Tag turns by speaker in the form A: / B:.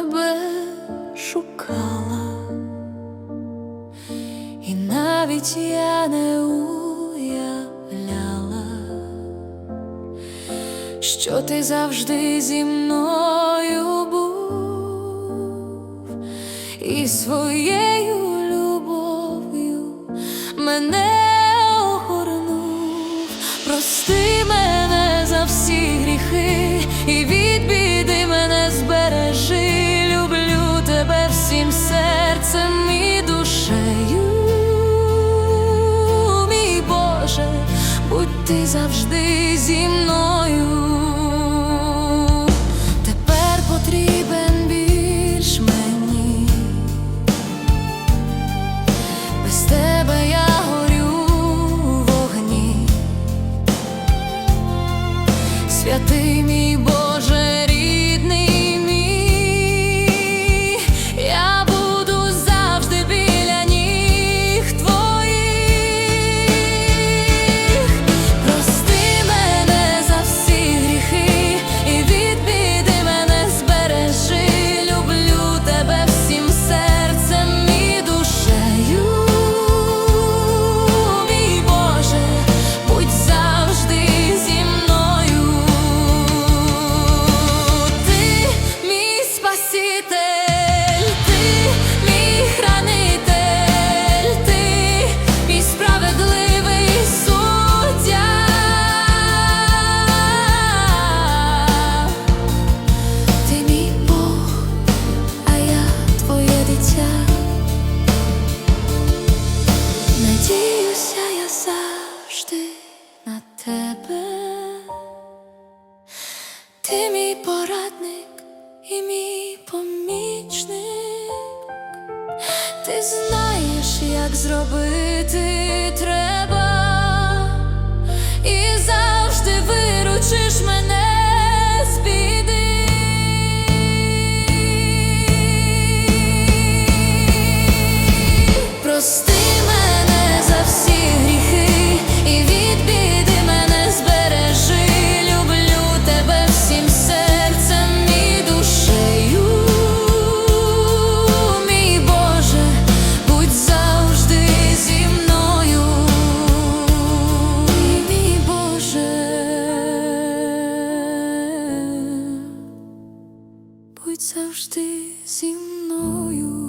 A: тебе шукала, і навіть я не уявляла, що ти завжди зі мною був. І своєю любов'ю мене огорнув, прости мене за всі гріхи і відбір. Ти завжди зі мною. Тепер потрібен більш мені. Без тебе я горю в вогні. Святий мій Боже, Надіюся, я завжди на тебе. Ти мій порадник і мій помічник. Ти знаєш, як зробити треба, завжди зі мною.